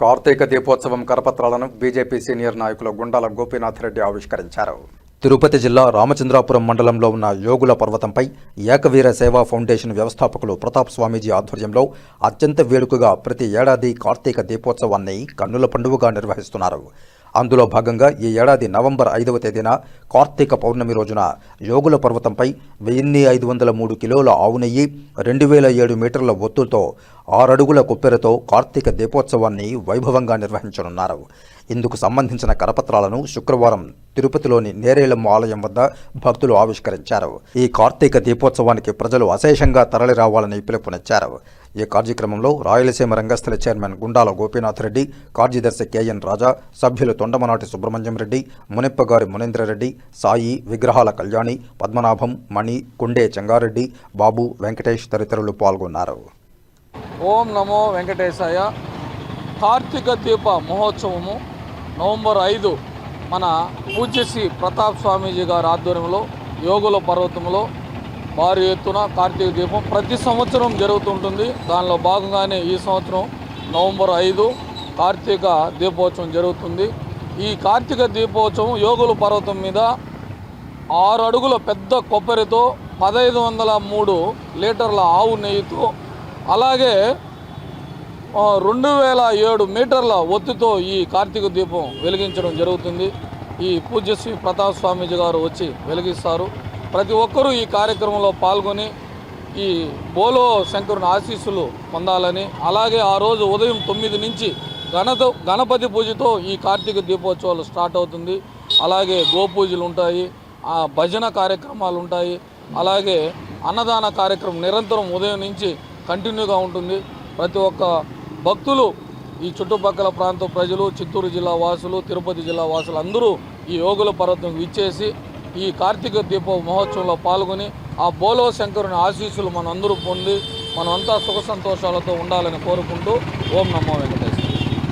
కార్తీక దీపోత్సవం కరపత్రాలను BJP senior నాయకులు గుండాల గోపీనాథ్ రెడ్డి ఆవిష్కరించారు. తిరుపతి జిల్లా రామచంద్రాపురం మండలంలో ఉన్న యోగుల పర్వతంపై ఏకవీర సేవా ఫౌండేషన్ వ్యవస్థాపకులు ప్రతాప్ స్వామీజీ ఆధ్వర్యంలో అత్యంత వేడుకగా ప్రతి ఏడాది కార్తీక దీపోత్సవాన్ని కన్నుల పండుగగా నిర్వహిస్తున్నారు. అందులో భాగంగా ఈ ఏడాది నవంబర్ ఐదవ తేదీన కార్తీక పౌర్ణమి రోజున యోగుల పర్వతంపై వెయ్యి ఐదు వందల మూడు కిలోల ఆవు నెయ్యి రెండు వేల ఏడు మీటర్ల ఒత్తులతో ఆరడుగుల కొప్పెరతో కార్తీక దీపోత్సవాన్ని వైభవంగా నిర్వహించనున్నారు. ఇందుకు సంబంధించిన కరపత్రాలను శుక్రవారం తిరుపతిలోని నేరేళమ్మ ఆలయం వద్ద భక్తులు ఆవిష్కరించారు. ఈ కార్తీక దీపోత్సవానికి ప్రజలు అశేషంగా తరలిరావాలని పిలుపునిచ్చారు. ఈ కార్యక్రమంలో రాయలసీమ రంగస్థల చైర్మన్ గుండాల గోపీనాథ్ రెడ్డి కార్యదర్శి కెఎన్ రాజా సభ్యులు తొండమనాటి సుబ్రహ్మణ్యం రెడ్డి మునిప్పగారి మునేంద్రరెడ్డి సాయి విగ్రహాల కళ్యాణి పద్మనాభం మణి కుండే చెంగారెడ్డి బాబు వెంకటేష్ తదితరులు పాల్గొన్నారు. ఓం నమో వెంకటేశాయ. కార్తీక దీప మహోత్సవము నవంబర్ ఐదు మన పూజ్యశ్రీ ప్రతాప్ స్వామీజీ గారి ఆధ్వర్యంలో యోగుల పర్వతంలో భారీ ఎత్తున కార్తీక దీపం ప్రతి సంవత్సరం జరుగుతుంటుంది. దానిలో భాగంగానే ఈ సంవత్సరం నవంబర్ ఐదు కార్తీక దీపోత్సవం జరుగుతుంది. ఈ కార్తీక దీపోత్సవం యోగుల పర్వతం మీద ఆరు అడుగుల పెద్ద కొబ్బరితో పదహైదు వందల మూడు లీటర్ల ఆవు నెయ్యితో అలాగే రెండు వేల ఏడు మీటర్ల ఒత్తితో ఈ కార్తీక దీపం వెలిగించడం జరుగుతుంది. ఈ పూజ్యశ్రీ ప్రతాప్ స్వామీజీ గారు వచ్చి వెలిగిస్తారు. ప్రతి ఒక్కరూ ఈ కార్యక్రమంలో పాల్గొని ఈ బోలో శంకరుని ఆశీస్సులు పొందాలని అలాగే ఆ రోజు ఉదయం తొమ్మిది నుంచి గణత గణపతి పూజతో ఈ కార్తీక దీపోత్సవాలు స్టార్ట్ అవుతుంది. అలాగే గోపూజలు ఉంటాయి ఆ భజన కార్యక్రమాలు ఉంటాయి. అలాగే అన్నదాన కార్యక్రమం నిరంతరం ఉదయం నుంచి కంటిన్యూగా ఉంటుంది. ప్రతి ఒక్క భక్తులు ఈ చుట్టుపక్కల ప్రాంత ప్రజలు చిత్తూరు జిల్లా వాసులు తిరుపతి జిల్లా వాసులు అందరూ ఈ యోగుల పర్వతం విచ్చేసి ఈ కార్తీక దీప మహోత్సవంలో పాల్గొని ఆ బోలో శంకరుని ఆశీస్సులు మనందరూ పొంది మనమంతా సుఖ సంతోషాలతో ఉండాలని కోరుకుంటూ ఓం నమో వెంకటేశ్వర